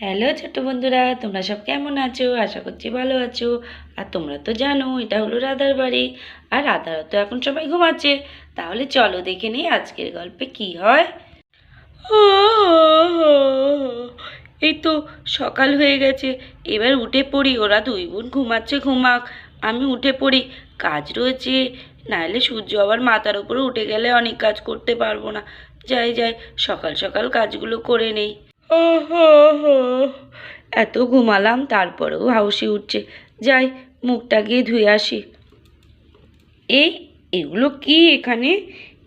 Hello ছোট্ট বন্ধুরা, তোমরা সব কেমন আছো? আশা করছি ভালো আছো। আর তোমরা তো জানো, এটা হলো রাধার বাড়ি। আর রাধারা তো এখন সবাই ঘুমাচ্ছে। তাহলে চলো দেখে নিই আজকের গল্পে কি হয়। এই তো সকাল হয়ে গেছে। এবার উঠে পড়ি, ওরা দুই বোন ঘুমাচ্ছে, ঘুমাক। আমি উঠে পড়ি, কাজ রয়েছে। নাহলে সূর্য আবার মাথার উপরে উঠে গেলে অনেক কাজ করতে পারব না। যাই যাই, সকাল সকাল কাজগুলো করে নেই। এত ঘুমালাম, তারপরেও হাউসি উঠছে। যাই, মুখটা গিয়ে ধুয়ে আসি। এই এগুলো কি এখানে?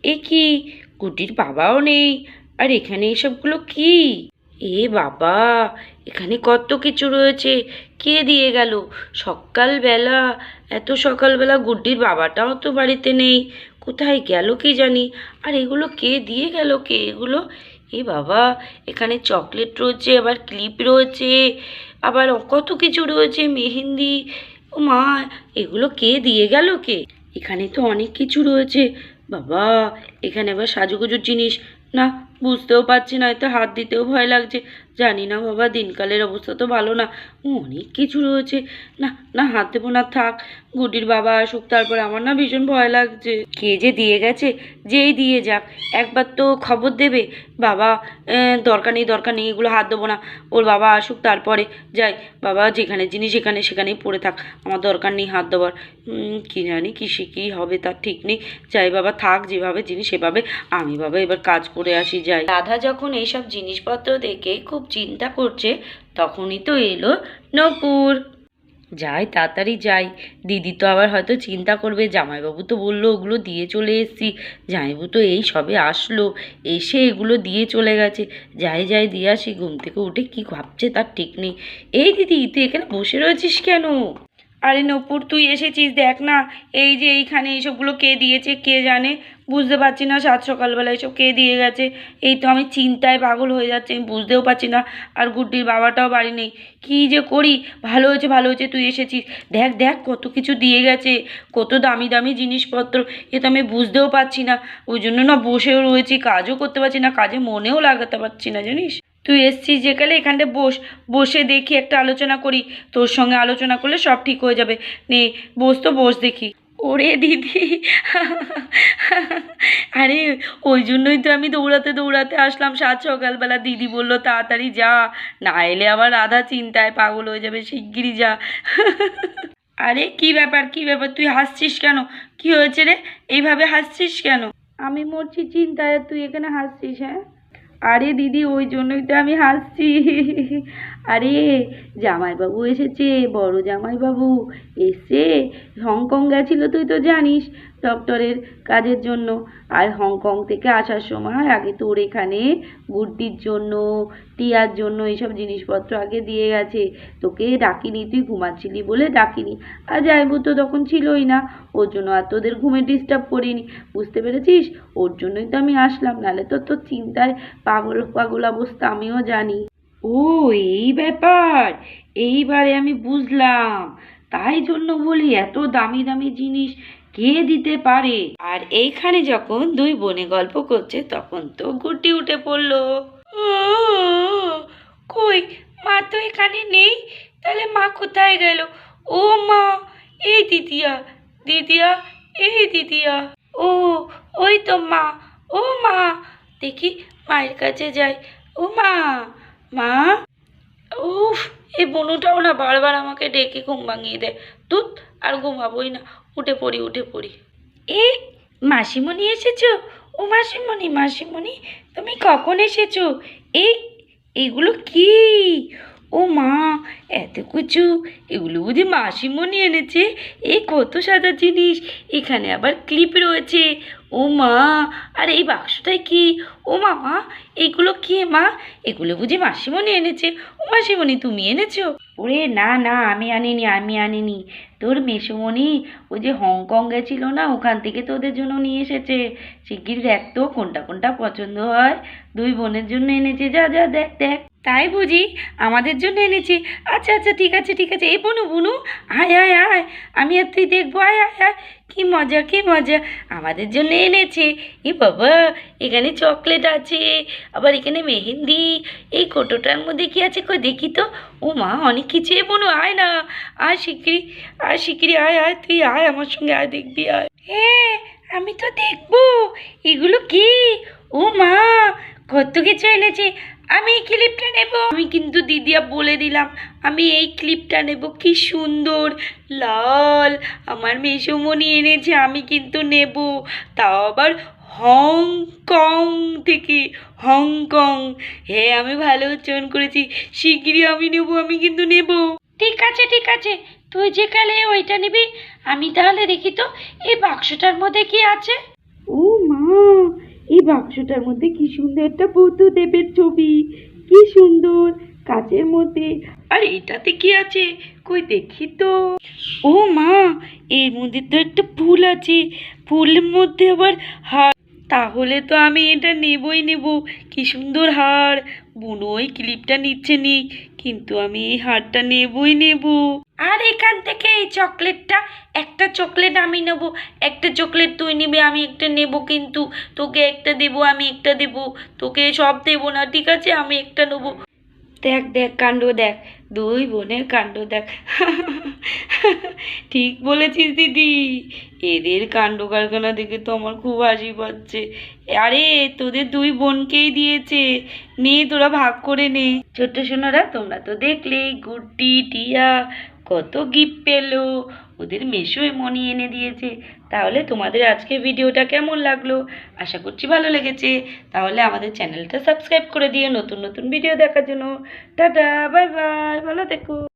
এ কি? গুটির বাবাও নেই। আর এখানে এসবগুলো কি? এ বাবা, এখানে কত কিছু রয়েছে। কে দিয়ে গেল? সকালবেলা, এত সকালবেলা গুড্ডির বাবাটাও তো বাড়িতে নেই। কোথায় গেল কি জানি? আর এগুলো কে দিয়ে গেল কে? এগুলো এ বাবা, এখানে চকলেট রয়েছে, আবার ক্লিপ রয়েছে, আবার কত কিছু রয়েছে, মেহেন্দি, ও মা, এগুলো কে দিয়ে গেল কে এখানে তো অনেক কিছু রয়েছে, বাবা, এখানে আবার সাজুগুজুর জিনিস, না বুঝতেও পারছি না, হয়তো হাত দিতেও ভয় লাগছে। জানি না বাবা, দিনকালের অবস্থা তো ভালো না, অনেক কিছু রয়েছে। না না, হাত দেবো না, থাক। গুটির বাবা আসুক, তারপর আমার না ভীষণ ভয় লাগছে। কে যে দিয়ে গেছে, যেই দিয়ে যাক, একবার তো খবর দেবে। বাবা দরকার নেই দরকার নেই, এগুলো হাত দেবো না। ওর বাবা আসুক, তারপরে যাই। বাবা, যেখানে জিনিস সেখানে সেখানেই পড়ে থাক। আমার দরকার নেই হাত দেওয়ার। কি জানি কিসে কী হবে, তার ঠিক নেই। যাই বাবা, থাক, যেভাবে জিনিস, সেভাবে আমি বাবা এবার কাজ করে আসি, যাই। রাধা যখন এইসব জিনিসপত্র দেখে খুব চিন্তা করছে, তখনই তো এলো নপুর। যাই, তাড়াতাড়ি যাই। দিদি তো আবার হয়তো চিন্তা করবে, জামাইবাবু তো বলল, ওগুলো দিয়ে চলে এসেছি। জামাইবাবু তো এই সবে আসলো, এসে এগুলো দিয়ে চলে গেছে। যাই যাই, দিয়ে আসি। ঘুম থেকে উঠে কি ভাবছে তার ঠিক নেই। এই দিদি, তুই এখানে বসে রয়েছিস কেন? আরে নপুর, তুই এসেছিস, দেখ না। এই যে এইখানে এইসবগুলো কে দিয়েছে, কে জানে? বুঝতে পারছি না, সাত সকালবেলা এসব কে দিয়ে গেছে? এই তো আমি চিন্তায় পাগল হয়ে যাচ্ছি, আমি বুঝতেও পারছি না। আর গুড্ডির বাবাটাও বাড়ি নেই। কী যে করি? ভালো হয়েছে ভালো হয়েছে, তুই এসেছিস। দেখ দেখ, কত কিছু দিয়ে গেছে, কত দামি দামি জিনিসপত্র। এ তো আমি বুঝতেও পারছি না। ওই জন্য না বসেও রয়েছি, কাজও করতে পারছি না, কাজে মনেও লাগাতে পারছি না, জানিস? তুই এসছিস যেকালে এখানটা বস, বসে দেখি, একটা আলোচনা করি। তোর সঙ্গে আলোচনা করলে সব ঠিক হয়ে যাবে। নে, বস তো, বস দেখি। ওরে দিদি। আরে, ওই জন্যই তো আমি দৌড়াতে দৌড়াতে আসলাম সাত সকালবেলা। দিদি বলল, তাড়াতাড়ি যা, না এলে আবার রাধা চিন্তায় পাগল হয়ে যাবে, শিগগিরই যা। আরে, কি ব্যাপার কি ব্যাপার, তুই হাসছিস কেন? কি হয়েছে রে? এইভাবে হাসছিস কেন? আমি মরছি চিন্তায়, তুই এখানে হাসছিস হ্যাঁ? আরে দিদি, ওই জন্যই তো আমি হাসছি। আরে, জামাইবাবু এসেছে, বড় জামাইবাবু এসে হংকং গেছিল তুই তো জানিস ডক্টরের কাজের জন্য। আর হংকং থেকে আসার সময় আগে তোর এখানে গুড্ডির জন্য, টিয়ার জন্য এইসব জিনিসপত্র আগে দিয়ে গেছে। তোকে ডাকিনি, তুই ঘুমাচ্ছিলি বলে ডাকিনি। আর যাইবু তো তখন ছিলই না, ওর জন্য আর তোদের ঘুমে ডিস্টার্ব করিনি। বুঝতে পেরেছিস? ওর জন্যই তো আমি আসলাম, নাহলে তো তোর চিন্তায় পাগল পাগল অবস্থা, আমিও জানি। ও এই ব্যাপার। এইবারে আমি বুঝলাম। তাই জন্য বলি, এত দামি দামি জিনিস কে দিতে পারে? আর এইখানে যখন দুই বনে গল্প করছে, তখন তো গুটি উঠে পড়ল। কই, মা তো এখানে নেই? তাহলে মা কোথায় গেল? ও মা, এই দিদিয়া দিদিয়া, এই দিদিয়া। ও, ওই তো মা, ও মা। দেখি মায়ের কাছে যাই। ও মা মা? উফ এই বনুটাও না বারবার আমাকে ডেকে ঘুম ভাঙিয়ে দেয়। দুধ আর ঘুমাবোই না। উঠে পড়ি উঠে পড়ি। এ মাসিমণি এসেছ? ও মাসিমণি মাসিমণি তুমি কখন এসেছ? এই এগুলো কি? ও মা, এত কিছু এগুলো বুঝি মাসিমণি এনেছে? এ কত সাদা জিনিস। এখানে আবার ক্লিপ রয়েছে। ও মা, আর এই বাক্সটায় কি? ও মামা, এগুলো কি মা? এগুলো বুঝি মাসিমণি এনেছে। ও মাসিমণি, তুমি এনেছো? ওরে না না, আমি আনিনি আমি আনিনি। তোর মেসোমণি ও যে হংকং গেছিল না, ওখান থেকে তোদের জন্য নিয়ে এসেছে। শিগগির দেখ তো, কোনটা কোনটা পছন্দ হয়। দুই বোনের জন্য এনেছে, যা যা, দেখ দেখ। তাই বুঝি আমাদের জন্য এনেছি। আচ্ছা আচ্ছা ঠিক আছে ঠিক আছে। এই বনু, বুনু, আয় আয় আয়। আমি আর তুই দেখব, আয় আয় আয়। কি মজা কি মজা। আমাদের জন্য এনেছে। এ বাবা, এখানে চকলেট আছে, আবার এখানে মেহেন্দি। এই কোটোটার মধ্যে কি আছে কই দেখি তো। ও মা, অনেক কিছু এ বনু, আয় না। আয় শিগগিরি আয় শিগগিরি আয় আয়, তুই আয় আমার সঙ্গে, আয়, দেখবি, আয়। হ্যাঁ আমি তো দেখব। এগুলো কি? ও মা, কত কিছু এনেছে। আমি এই ক্লিপটা নেব। আমি কিন্তু দিদিয়া বলে দিলাম, আমি এই ক্লিপটা নেব। কি সুন্দর, লাল। আমার মেসোমণি এনেছে, আমি কিন্তু নেব। তাও আবার হংকং থেকে, হংকং। হ্যাঁ আমি ভালো উচ্চারণ করেছি, শিগগিরই আমি নেব, আমি কিন্তু নেব। ঠিক আছে ঠিক আছে, তুই যে কালে ওইটা নিবি, আমি তাহলে দেখি তো, এই বাক্সটার মধ্যে কি আছে? ও মা এই বাক্সটার মধ্যে কি সুন্দর একটা বুদ্ধদেবের ছবি, কি সুন্দর কাচের মধ্যে। আর এটাতে কি আছে? কই দেখি তো। ও মা, এর মধ্যে তো একটা ফুল আছে। ফুলের মধ্যে আবার হার। তাহলে তো আমি এটা নেবই নেব। কি সুন্দর হার। বুনো ওই ক্লিপটা নিচ্ছে নি। কিন্তু আমি এই হারটা নেবই নেব। আর এখান থেকে এই চকলেটটা, একটা চকলেট আমি নেব, একটা চকলেট তুই নিবি, আমি একটা নেব কিন্তু। তোকে একটা দেবো, আমি একটা দেবো। তোকে সব দেবো না, ঠিক আছে? আমি একটা নেব। দেখ দেখ, কাণ্ড দেখ। দুই বোনের কাণ্ড দেখ। ঠিক বলেছিস, দিদি। এদের কাণ্ড কারখানা দেখে তো আমার খুব হাসি পাচ্ছে। আরে, তোদের দুই বোনকেই দিয়েছে। নে, তোরা ভাগ করে নে। ছোট্ট সোনারা, তোমরা তো দেখলে গুড্ডি, টিয়া। কত গিফট পেল? ওদের মেশোয় মনি এনে দিয়েছে। তাহলে তোমাদের আজকে ভিডিওটা কেমন লাগল? আশা করছি ভালো লেগেছে। তাহলে আমাদের চ্যানেলটা সাবস্ক্রাইব করে দিও নতুন নতুন ভিডিও দেখার জন্য। টাটা বাই বাই ভালো থেকো।